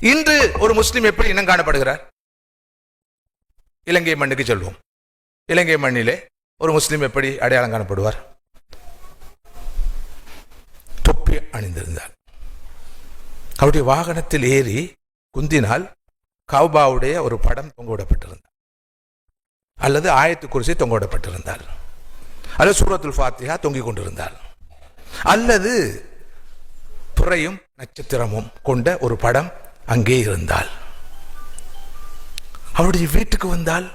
இன்று ஒரு முஸ்லீம் எப்படி இனம் காணப்படுகிறார்? இலங்கை மண்ணுக்கு செல்வோம். இலங்கை மண்ணிலே ஒரு முஸ்லீம் எப்படி அடையாளம் காணப்படுவார்? தொப்பி அணிந்திருந்தார். அவருடைய வாகனத்தில் ஏறி குந்தினால் கவுபாவுடைய ஒரு படம் தொங்கவிடப்பட்டிருந்தார். அல்லது ஆயத்து குறிச்சி தொங்கவிடப்பட்டிருந்தார். அல்லது சூரத்துல் ஃபாத்தியா தொங்கிக் கொண்டிருந்தார். அல்லது துறையும் நட்சத்திரமும் கொண்ட ஒரு படம் அங்கே இருந்தால் அவருடைய வீட்டுக்கு வந்தால்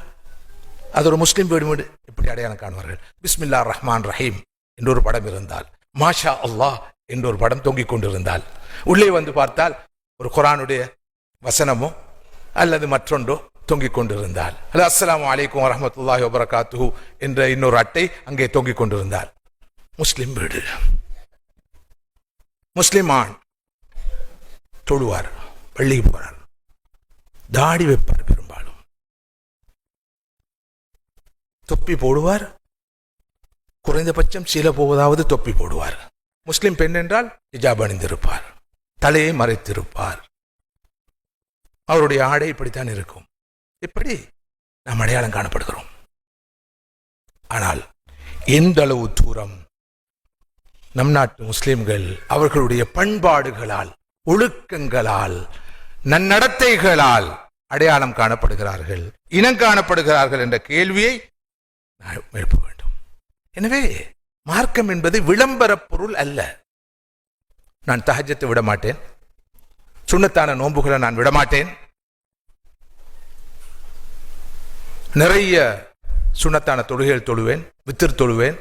அது ஒரு முஸ்லீம் வீடு வீடு இப்படி அடையாளம் காணுவார்கள்? பிஸ்மில்லா ரஹ்மான் ரஹீம் என்று ஒரு படம் இருந்தால். மாஷா அல்லாஹ் என்று ஒரு படம் தொங்கிக் கொண்டிருந்தால். உள்ளே வந்து பார்த்தால் ஒரு குரானுடைய வசனமோ அல்லது மற்றொன்றோ தொங்கிக் கொண்டிருந்தால். அல்லது அஸ்லாம் அலைக்கும் வரமத்துல்லாஹி வபரகாத்து என்ற இன்னொரு அட்டை அங்கே தொங்கிக் கொண்டிருந்தால். முஸ்லிம் வீடு. முஸ்லிம் ஆண் தொழுவார். பள்ளிக்கு போறார். தாடி வைப்பார் பெரும்பாலும். தொப்பி போடுவார். குறைந்தபட்சம் சில போவதாவது தொப்பி போடுவார். முஸ்லிம் பெண் என்றால் ஹிஜாப் அணிந்திருப்பார். தலையை மறைத்திருப்பார். அவருடைய ஆடை இப்படித்தான் இருக்கும். இப்படி நாம் அடையாளம் காணப்படுகிறோம். ஆனால் எந்த அளவு தூரம் நம் நாட்டு முஸ்லிம்கள் அவர்களுடைய பண்பாடுகளால் ஒழுக்கங்களால் நன்னடத்தைகளால் அடையாளம் காணப்படுகிறார்கள். இனம் காணப்படுகிறார்கள் என்ற கேள்வியை நான் எழுப்ப வேண்டும். எனவே மார்க்கம் என்பது விளம்பர பொருள் அல்ல. நான் தகஜத்தை விட மாட்டேன். சுண்ணத்தான நோன்புகளை நான் விடமாட்டேன் நிறைய சுண்ணத்தான தொழுகைகள் தொழுவேன் வித்திர் தொழுவேன்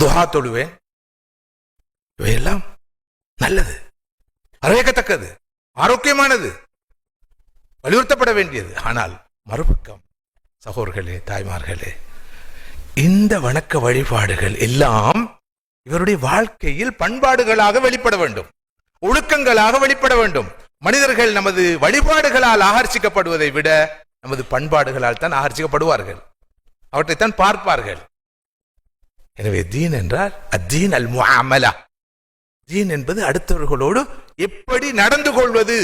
துஹா தொழுவேன். இவையெல்லாம் நல்லது. வரவேற்கத்தக்கது ஆரோக்கியமானது. வலியுறுத்தப்பட வேண்டியது. ஆனால் மறுபக்கம் சகோர்களே தாய்மார்களே இந்த வணக்க வழிபாடுகள் எல்லாம் இவருடைய வாழ்க்கையில் பண்பாடுகளாக வெளிப்பட வேண்டும். ஒழுக்கங்களாக வெளிப்பட வேண்டும். மனிதர்கள் நமது வழிபாடுகளால் ஆகர்ஷிக்கப்படுவதை விட நமது பண்பாடுகளால் தான் ஆகர்ஷிக்கப்படுவார்கள். அவற்றைத்தான் பார்ப்பார்கள். எனவே தீன் என்றால் அத்தீன் அல் முஅமலா தீன் என்பது அடுத்தவர்களோடு எப்படி நடந்து கொள்வது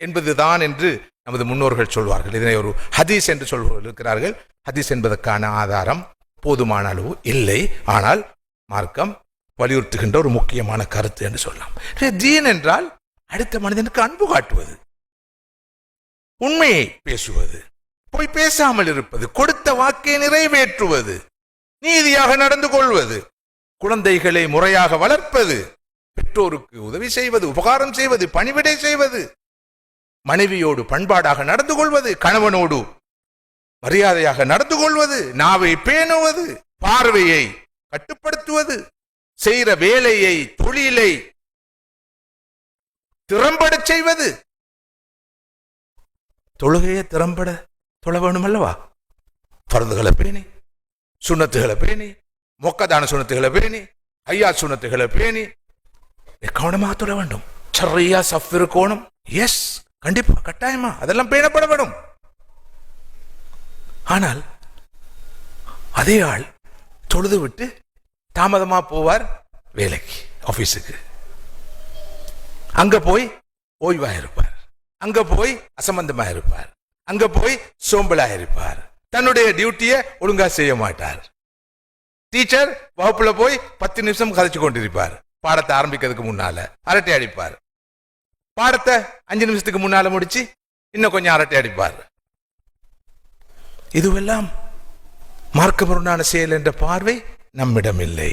என்பதுதான் என்று நமது முன்னோர்கள் சொல்வார்கள். இதனை ஒரு ஹதீஸ் என்று சொல்வார்கள் இருக்கிறார்கள் ஹதீஸ் என்பதற்கான ஆதாரம் போதுமான அளவு இல்லை. ஆனால் மார்க்கம் வலியுறுத்துகின்ற ஒரு முக்கியமான கருத்து என்று சொல்லலாம். தீன் என்றால் அடுத்த மனிதனுக்கு அன்பு காட்டுவது உண்மையை பேசுவது போய் பேசாமல் இருப்பது கொடுத்த வாக்கை நிறைவேற்றுவது நீதியாக நடந்து கொள்வது குழந்தைகளை முறையாக வளர்ப்பது பெற்றோருக்கு உதவி செய்வது உபகாரம் செய்வது பணிவிடை செய்வது மனைவியோடு பண்பாடாக நடந்து கொள்வது கணவனோடு மரியாதையாக நடந்து கொள்வது நாவை பேணுவது பார்வையை கட்டுப்படுத்துவது செய்கிற வேலையை தொழிலை திறம்பட செய்வது. தொழுகையை திறம்பட தொழ வேணும் அல்லவா பருந்துகளை பேணி சுண்ணத்துகளை பேணி மொக்கதான சுண்ணத்துகளை பேணி ஐயா சுண்ணத்துகளை பேணி கவனமாக தொழ வேண்டும் சரியா சஃப் இருக்கணும் எஸ் கண்டிப்பா கட்டாயமா அதெல்லாம் பேணப்பட வேண்டும் ஆனால் அதே ஆள் தொழுது விட்டு தாமதமா போவார் வேலைக்கு ஆபீஸுக்கு அங்க போய் ஓய்வா இருப்பார் அங்க போய் அசம்பந்தமா இருப்பார் அங்க போய் சோம்பலா இருப்பார் தன்னுடைய டியூட்டியை ஒழுங்கா செய்ய மாட்டார் டீச்சர் வகுப்புல போய் பத்து நிமிஷம் கதைச்சு கொண்டிருப்பார் பாடத்தை ஆரம்பிக்கிறதுக்கு முன்னால அரட்டை அடிப்பார். பாடத்தை அஞ்சு நிமிஷத்துக்கு முன்னால முடிச்சு இன்னும் கொஞ்சம் அரட்டை அடிப்பார். இதுவெல்லாம் மார்க்கபுரனான செயல் என்ற பார்வை நம்மிடம் இல்லை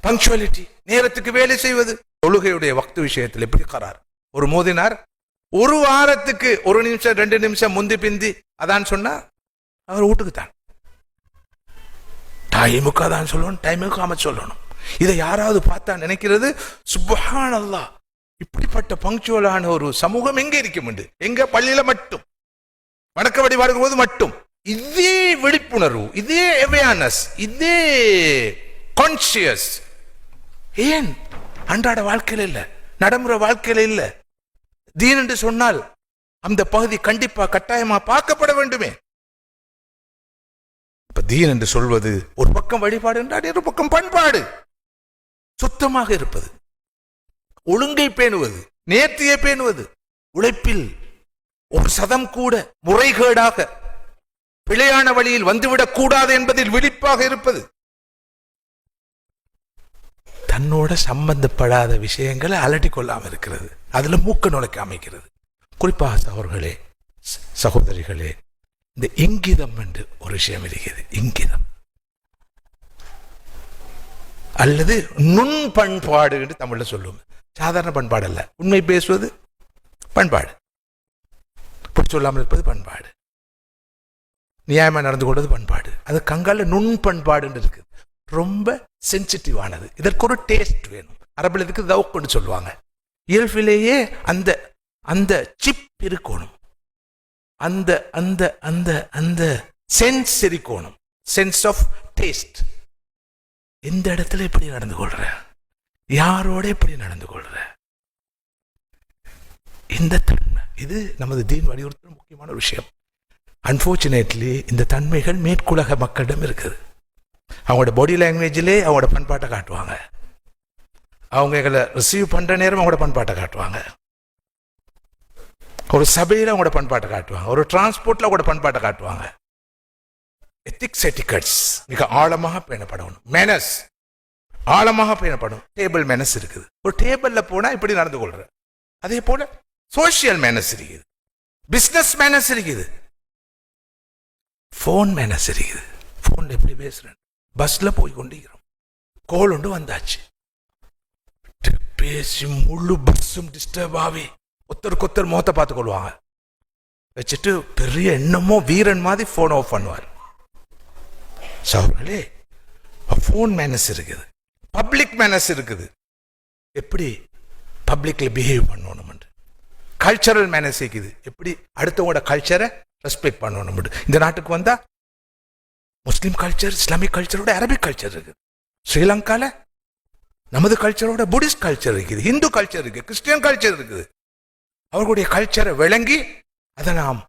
பங்க்சுவாலிட்டி நேரத்துக்கு வேலை செய்வது தொழுகையுடைய வக்து விஷயத்தில் எப்படி கரார்? ஒரு மோதினார் ஒரு வாரத்துக்கு ஒரு நிமிஷம் ரெண்டு நிமிஷம் முந்தி பிந்தி அதான் சொன்னா அவர் வீட்டுக்கு தான் டைமுக்கு தான் சொல்லணும் டைமுக்கு ஆம சொல்லணும். இதை யாராவது பார்த்தா நினைக்கிறது சுபஹான் இப்படிப்பட்ட பங்க்சுவலான ஒரு சமூகம் எங்க இருக்கும் உண்டு எங்க? பள்ளியில மட்டும். வணக்க வழிபாடுகள் போது மட்டும். இதே விழிப்புணர்வு இதே அவேர்னஸ் இதே கான்சியஸ் ஏன்? அன்றாட வாழ்க்கையில் இல்லை. நடைமுறை வாழ்க்கையில் இல்லை. தீன் என்று சொன்னால் அந்த பகுதி கண்டிப்பா கட்டாயமா பார்க்கப்பட வேண்டுமே. தீன் என்று சொல்வது ஒரு பக்கம் வழிபாடு என்றால் ஒரு பக்கம் பண்பாடு. சுத்தமாக இருப்பது. ஒழுங்கை பேணுவது நேர்த்தியை பேணுவது. உழைப்பில் ஒரு சதம் கூட முறைகேடாக பிழையான வழியில் வந்துவிடக் கூடாது என்பதில் விழிப்பாக இருப்பது. தன்னோட சம்பந்தப்படாத விஷயங்களை அலட்டி கொள்ளாமல் இருக்கிறது. அதுல மூக்க நுழைக்க அமைக்கிறது. குறிப்பாக சகோர்களே சகோதரிகளே இந்த இங்கிதம் என்று ஒரு விஷயம் இருக்கிறது. இங்கிதம். அல்லது நுண் பண்பாடு என்று தமிழில் சொல்லுவோம். சாதாரண பண்பாடு அல்ல. உண்மை பேசுவது பண்பாடு. இப்படி சொல்லாமல் இருப்பது பண்பாடு. நியாயமா நடந்து கொண்டது பண்பாடு. அது கங்கால நுண் பண்பாடுன்னு இருக்குது. ரொம்ப சென்சிட்டிவானது இதற்கு ஒரு டேஸ்ட் வேணும். அரபில் இதுக்கு தவுக்குன்னு சொல்லுவாங்க. இயல்பிலேயே அந்த அந்த சிப் இருக்கணும். அந்த அந்த அந்த அந்த சென்ஸ் கோணம் சென்ஸ் ஆஃப் டேஸ்ட் எந்த இடத்துல எப்படி நடந்து கொள்ற? யாரோட எப்படி நடந்து கொள்ற? இந்த தன்மை. இது நமது தீன் வலியுறுத்துற முக்கியமான விஷயம். அன்பார்ச்சுனேட்லி இந்த தன்மைகள் மேற்குலக மக்களிடம் இருக்குது. அவங்களோட பாடி லாங்குவேஜிலே அவங்களோட பண்பாட்டை காட்டுவாங்க. அவங்க எங்களை ரிசீவ் பண்ணுற நேரம் அவங்களோட பண்பாட்டை காட்டுவாங்க. ஒரு சபையில் அவங்களோட பண்பாட்டை காட்டுவாங்க. ஒரு டிரான்ஸ்போர்ட்டில் கூட பண்பாட்டை காட்டுவாங்க. எத்திக்ஸ் எட்டிகட்ஸ் மிக ஆழமாக பேணப்படணும். மேனஸ் ஆழமாக பேணப்படும் டேபிள் மேனஸ் இருக்குது. ஒரு டேபிளில் போனால் இப்படி நடந்து கொள்கிறேன் அதே போல் சோஷியல் மேனஸ் இருக்குது. பிஸ்னஸ் மேனஸ் இருக்குது. ஃபோன் மேனஸ் இருக்குது. ஃபோனில் எப்படி பேசுகிறேன் பஸ்ஸில் போய் கொண்டிருக்கிறோம். கோல் உண்டு வந்தாச்சு. பேசி முழு பஸ்ஸும் டிஸ்டர்ப் ஆகி ஒருத்தருக்கு ஒருத்தர் முகத்தை பார்த்து கொள்வாங்க. வச்சுட்டு பெரிய என்னமோ வீரன் மாதிரி ஃபோன் ஆஃப் பண்ணுவார். சவர்களே ஃபோன் மேனஸ் இருக்குது. பப்ளிக் மேனஸ் இருக்குது. எப்படி பப்ளிக்கில் பிஹேவ் பண்ணணும் கல்ச்சரல் மேனஸ் இருக்குது. எப்படி அடுத்தவங்களோட கல்ச்சரை ரெஸ்பெக்ட் பண்ணணும் இந்த நாட்டுக்கு வந்தால் முஸ்லீம் கல்ச்சர் இஸ்லாமிக் கல்ச்சரோட அரபிக் கல்ச்சர் இருக்குது. ஸ்ரீலங்காவில் நமது கல்ச்சரோட புடிஸ்ட் கல்ச்சர் இருக்குது. இந்து கல்ச்சர் இருக்குது. கிறிஸ்டியன் கல்ச்சர் இருக்குது. அவர்களுடைய கல்ச்சரை விளங்கி அதை நாம்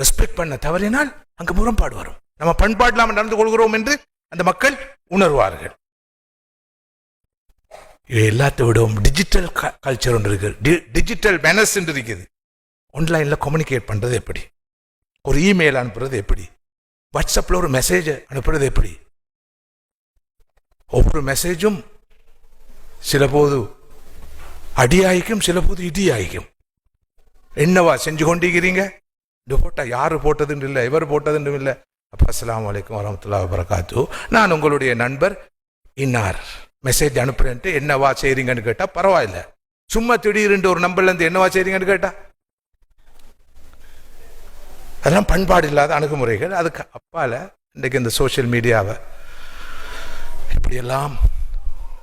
ரெஸ்பெக்ட் பண்ண தவறினால் அங்கு முரண்பாடு வரும். நம்ம பண்பாடு நடந்து கொள்கிறோம் என்று அந்த மக்கள் உணர்வார்கள். இது எல்லாத்தை விடவும் டிஜிட்டல் கல்ச்சர் ஒன்று இருக்குது. டிஜிட்டல் மேனஸ் என்று இருக்குது. ஆன்லைனில் கம்யூனிகேட் பண்ணுறது எப்படி? ஒரு இமெயில் அனுப்புறது எப்படி? வாட்ஸ்அப்பில் ஒரு மெசேஜ் அனுப்புறது எப்படி? ஒவ்வொரு மெசேஜும் சில போது அடியாய்க்கும் சில போது இடியாய்க்கும். என்னவா செஞ்சு கொண்டிருக்கிறீங்க? இந்த போட்டா யாரு போட்டதுன்னு இல்லை இவர் போட்டதுன்னு இல்லை. அப்போ அஸ்லாம் வலைக்கம் வரமத்துல்லா வரகாத்து நான் உங்களுடைய நண்பர் இன்னார். மெசேஜ் அனுப்புறேன்ட்டு என்னவா செய்றீங்கன்னு கேட்டால் பரவாயில்ல. சும்மா திடீர்னு ஒரு நம்பர்ல இருந்து என்னவா செய்றீங்கன்னு கேட்டா? அதெல்லாம் பண்பாடு இல்லாத அணுகுமுறைகள். அதுக்கு அப்பால இன்றைக்கு இந்த சோஷியல் மீடியாவை இப்படியெல்லாம்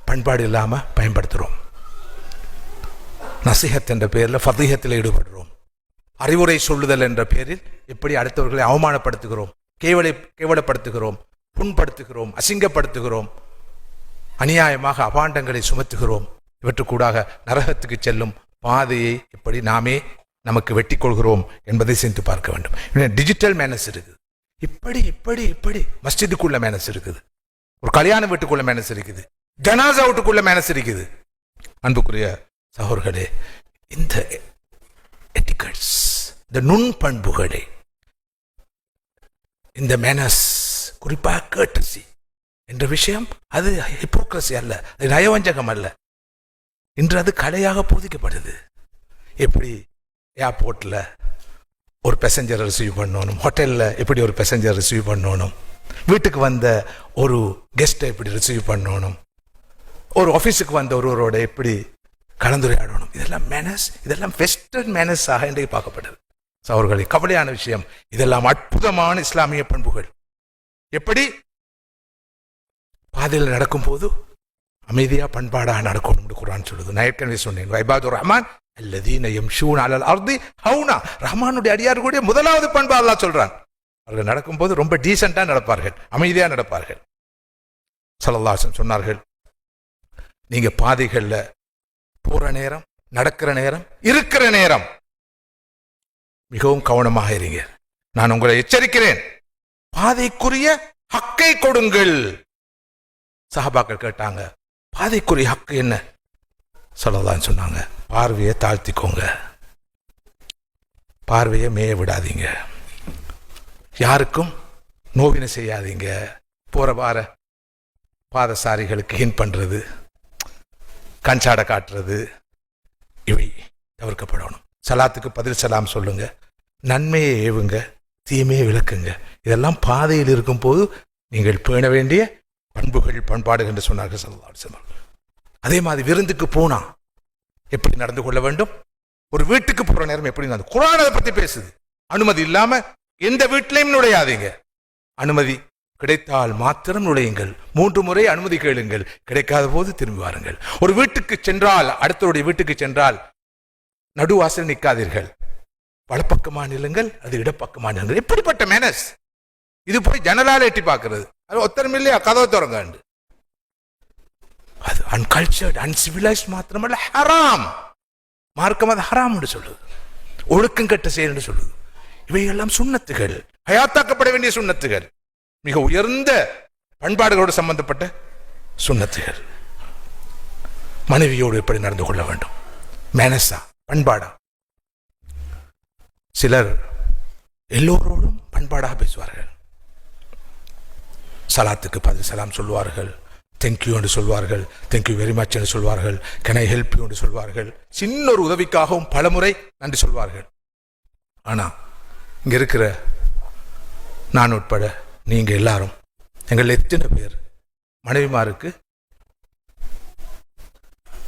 பண்பாடு இல்லாமல் பயன்படுத்துகிறோம் நசிஹத் என்ற பெயரில் ஃபதீகத்தில் ஈடுபடுறோம் அறிவுரை சொல்லுதல் என்ற பெயரில் எப்படி அடுத்தவர்களை அவமானப்படுத்துகிறோம். கேவலை கேவலப்படுத்துகிறோம். புண்படுத்துகிறோம். அசிங்கப்படுத்துகிறோம். அநியாயமாக அபாண்டங்களை சுமத்துகிறோம். இவற்றுக்கூடாக நரகத்துக்கு செல்லும் பாதையை எப்படி நாமே நமக்கு வெட்டி கொள்கிறோம் என்பதை சிந்தித்து பார்க்க வேண்டும். டிஜிட்டல் மேனஸ் இருக்குது. இப்படி இப்படி இப்படி மஸ்ஜிதுக்குள்ள மேனஸ் இருக்குது. ஒரு கல்யாண வீட்டுக்குள்ள மேனஸ் இருக்குது. ஜனாசா வீட்டுக்குள்ள மேனஸ் இருக்குது. அன்புக்குரிய சகோர்களே இந்த எட்டிகட்ஸ் இந்த நுண் பண்புகளே இந்த மேனஸ் குறிப்பாக கேட்டசி என்ற விஷயம் அது ஹிப்போக்ரஸி அல்ல அது நயவஞ்சகம் அல்ல. இன்று அது கலையாக போதிக்கப்படுது. எப்படி ஏர்போர்ட்டில் ஒரு பேசஞ்சரை ரிசீவ் பண்ணணும் ஹோட்டலில் எப்படி ஒரு பேசஞ்சர் ரிசீவ் பண்ணணும் வீட்டுக்கு வந்த ஒரு கெஸ்ட்டை எப்படி ரிசீவ் பண்ணணும் ஒரு ஆஃபீஸுக்கு வந்த ஒருவரோட எப்படி கலந்துரையாடணும். இதெல்லாம் மேனஸ் இதெல்லாம் வெஸ்டர்ன் மேனஸாக இன்றைக்கு பார்க்கப்படுது. அவர்களை கவலையான விஷயம் இதெல்லாம் அற்புதமான இஸ்லாமிய பண்புகள். எப்படி? பாதையில் நடக்கும்போது அமைதியா பண்பாடாக நடக்கணும் குரான் சொல்லுது. நான் ஏற்கனவே சொன்னேன் வைபாதுர் ரஹ்மான் அல்லதீன யம்ஷூன் அலல் அர்தி ஹவுனா. ரஹ்மானுடைய அடியார் கூட முதலாவது பண்பா அல்லாஹ் சொல்றான். அவர்கள் நடக்கும்போது ரொம்ப டீசெண்டாக நடப்பார்கள் அமைதியாக நடப்பார்கள். சலல்லாசன் சொன்னார்கள் நீங்கள் பாதைகளில் போற நேரம் நடக்கிற நேரம் இருக்கிற நேரம். மிகவும் கவனமாக இருங்க. நான் உங்களை எச்சரிக்கிறேன். பாதைக்குரிய ஹக்கை கொடுங்கள். சஹாபாக்கள் கேட்டாங்க பாதைக்குரிய ஹக்கு என்ன? சொல்லலாம் சொன்னாங்க பார்வையை தாழ்த்திக்கோங்க. பார்வையை மேய விடாதீங்க. யாருக்கும் நோவினை செய்யாதீங்க. போற வார பாதசாரிகளுக்கு ஹின் பண்றது கஞ்சாடை காட்டுறது. இவை தவிர்க்கப்படணும். சலாத்துக்கு பதில் சலாம் சொல்லுங்க. நன்மையை ஏவுங்க. தீமையை விளக்குங்க. இதெல்லாம் பாதையில் இருக்கும்போது நீங்கள் பேண வேண்டிய பண்புகள் பண்பாடுகள் என்று சொன்னார்கள் ஸல்லல்லாஹு அலைஹி அதே மாதிரி விருந்துக்கு போனா எப்படி நடந்து கொள்ள வேண்டும்? ஒரு வீட்டுக்கு போற நேரம் எப்படி நடந்து குரான் அதை பத்தி பேசுது. அனுமதி இல்லாம எந்த வீட்டிலையும் நுழையாதீங்க. அனுமதி கிடைத்தால் மாத்திரம் நுழையுங்கள். மூன்று முறை அனுமதி கேளுங்கள். கிடைக்காத போது திரும்பி வாருங்கள். ஒரு வீட்டுக்கு சென்றால் அடுத்தவருடைய வீட்டுக்கு சென்றால் நடுவாசல் நிற்காதீர்கள். வலப்பக்கமா நில்லுங்கள் அது இடப்பக்கமா நில்லுங்கள். எப்படிப்பட்ட மேனஸ் இது போய் ஜனலால் எட்டி பார்க்கறது. அது ஒத்தரம் இல்லையா? கதவை திறங்காண்டு அது அன்கல்ச்சர்ட் அன்சிவிலைஸ் மாத்திரமல்ல ஹராம் மார்க்கம் அது ஹராம் என்று சொல்லுது. ஒழுக்கம் கட்ட செயல் என்று சொல்லுது. இவையெல்லாம் சுண்ணத்துகள். ஹயாத்தாக்கப்பட வேண்டிய சுண்ணத்துகள். மிக உயர்ந்த பண்பாடுகளோடு சம்பந்தப்பட்ட சுண்ணத்துகள். மனைவியோடு எப்படி நடந்து கொள்ள வேண்டும்? மேனஸா பண்பாடா? சிலர் எல்லோரோடும் பண்பாடாக பேசுவார்கள். சலாத்துக்கு பதில் சலாம் சொல்வார்கள் தேங்க்யூ என்று சொல்வார்கள் தேங்க்யூ வெரி மச் என்று சொல்வார்கள் கெனை ஹெல்ப் யூ என்று சொல்வார்கள் சின்ன ஒரு உதவிக்காகவும் பலமுறை நன்றி சொல்வார்கள். ஆனால் இங்கே இருக்கிற நான் உட்பட நீங்கள் எல்லாரும் எங்கள் எத்தனை பேர் மனைவிமாருக்கு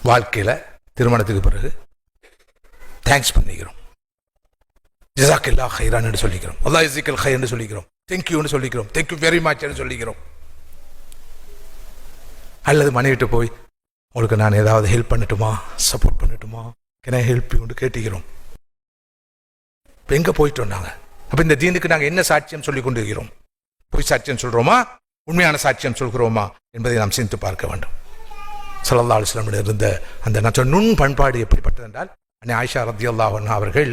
வாழ்க்கையில் திருமணத்துக்கு பிறகு தேங்க்ஸ் பண்ணிக்கிறோம். ஜிசாக்கில்லா ஹைரான் என்று சொல்லிக்கிறோம். அல்லா இசிக்கல் ஹைன்னு சொல்லிக்கிறோம். தேங்க்யூன்னு சொல்லிக்கிறோம். தேங்க்யூ வெரி மச்னு சொல்லிக்கிறோம். அல்லது மனைவிட்டு போய் உங்களுக்கு நான் ஏதாவது ஹெல்ப் பண்ணட்டுமா? சப்போர்ட் பண்ணட்டுமா? கேன் ஐ ஹெல்ப் யூன்னு கேட்டுக்கிறோம். இப்போ எங்கே போயிட்டோம் நாங்கள் அப்போ இந்த தீனுக்கு நாங்கள் என்ன சாட்சியம் சொல்லி கொண்டு இருக்கிறோம் பொய் சாட்சியம் சொல்கிறோமா உண்மையான சாட்சியம் சொல்கிறோமா? என்பதை நாம் சிந்தித்து பார்க்க வேண்டும். சல்லல்லா அலுவலமில் இருந்த அந்த நான் சொன்ன நுண் பண்பாடு எப்படிப்பட்டது என்றால் அன்னை ஆயிஷா ரத்தி அவர்கள்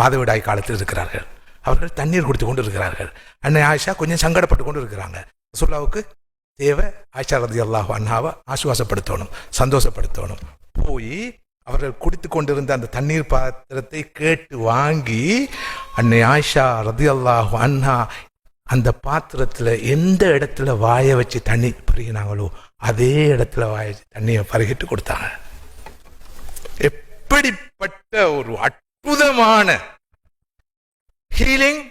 மாதவிடாய் காலத்தில் இருக்கிறார்கள். அவர்கள் தண்ணீர் குடித்து கொண்டு இருக்கிறார்கள் அன்னை ஆயிஷா கொஞ்சம் சங்கடப்பட்டு கொண்டு இருக்கிறாங்க ரசூல்லாவுக்கு தேவை ஆயிஷா ரதி அல்லாஹ் அண்ணாவை ஆசுவாசப்படுத்தணும் சந்தோஷப்படுத்தணும். போய் அவர்கள் குடித்து கொண்டிருந்த அந்த தண்ணீர் பாத்திரத்தை கேட்டு வாங்கி அன்னை ஆயிஷா ரதி அல்லாஹ் அண்ணா அந்த பாத்திரத்தில் எந்த இடத்துல வாய வச்சு தண்ணி பருகினாங்களோ அதே இடத்துல வாயை வச்சு தண்ணியை பருகிட்டு கொடுத்தாங்க. எப்படிப்பட்ட ஒரு அற்புதமான ஹீலிங்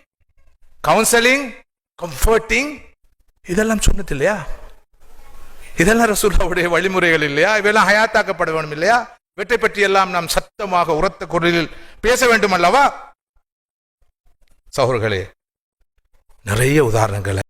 கவுன்சிலிங் கம்ஃபர்டிங் இதெல்லாம் சொன்னது இல்லையா? இதெல்லாம் ரசூல்லாவுடைய வழிமுறைகள் இல்லையா? இவையெல்லாம் ஹயாத்தாக்கப்பட வேண்டும் இல்லையா? இவற்றை பற்றி எல்லாம் நாம் சத்தமாக உரத்த குரலில் பேச வேண்டும் அல்லவா சகோதரர்களே நிறைய உதாரணங்களை